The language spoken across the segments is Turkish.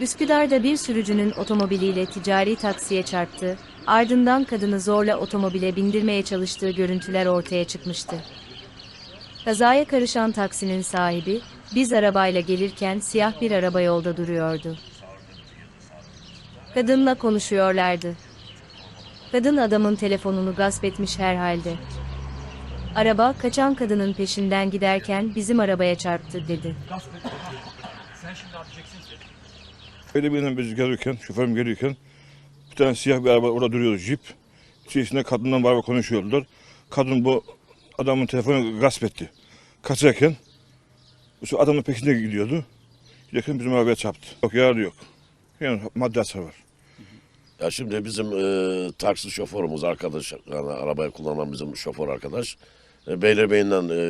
Üsküdar'da bir sürücünün otomobiliyle ticari taksiye çarptı, ardından kadını zorla otomobile bindirmeye çalıştığı görüntüler ortaya çıkmıştı. Kazaya karışan taksinin sahibi, biz arabayla gelirken siyah bir araba yolda duruyordu. Kadınla konuşuyorlardı. Kadın adamın telefonunu gasp etmiş herhalde. Araba kaçan kadının peşinden giderken bizim arabaya çarptı dedi. Öyle bir biz gelirken, şoförüm gelirken bir tane siyah bir araba orada duruyordu jip. İçerisinde kadından beraber konuşuyordular. Kadın bu adamın telefonu gasp etti. Kaçarken bu adamın peşinde gidiyordu. Giderken bizim arabaya çarptı. Yok yaralı yok. Yani madde hasar var. Ya şimdi bizim e, taksi şoförümüz arkadaş, yani arabayı kullanan bizim şoför arkadaş, e, Beylerbeyi'nden e,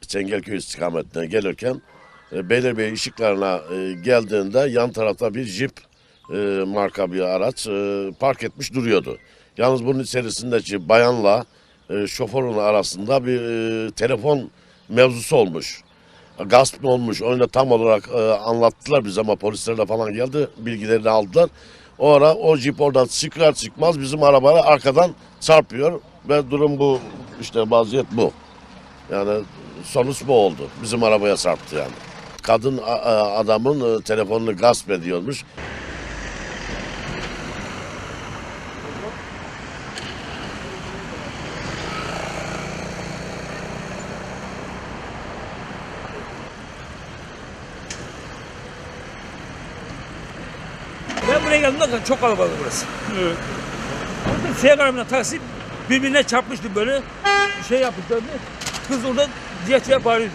Çengelköy istikametine gelirken e, Beylerbeyi ışıklarına e, geldiğinde yan tarafta bir jip e, marka bir araç e, park etmiş duruyordu. Yalnız bunun içerisindeki bayanla e, şoförün arasında bir e, telefon mevzusu olmuş. Gasp olmuş onu da tam olarak e, anlattılar bize ama polisler de falan geldi bilgilerini aldılar. O ara o jip oradan çıkar çıkmaz bizim arabaya arkadan çarpıyor ve durum bu işte vaziyet bu. Yani sonuç bu oldu. Bizim arabaya çarptı yani. Kadın adamın e, telefonunu gasp ediyormuş. Ben buraya geldiğimde çok kalabalık burası. Evet. Orada siyah arabayla taksi birbirine çarpmıştı böyle. Bir şey yapmışlardı. Kız orada diye diye bağırıyordu.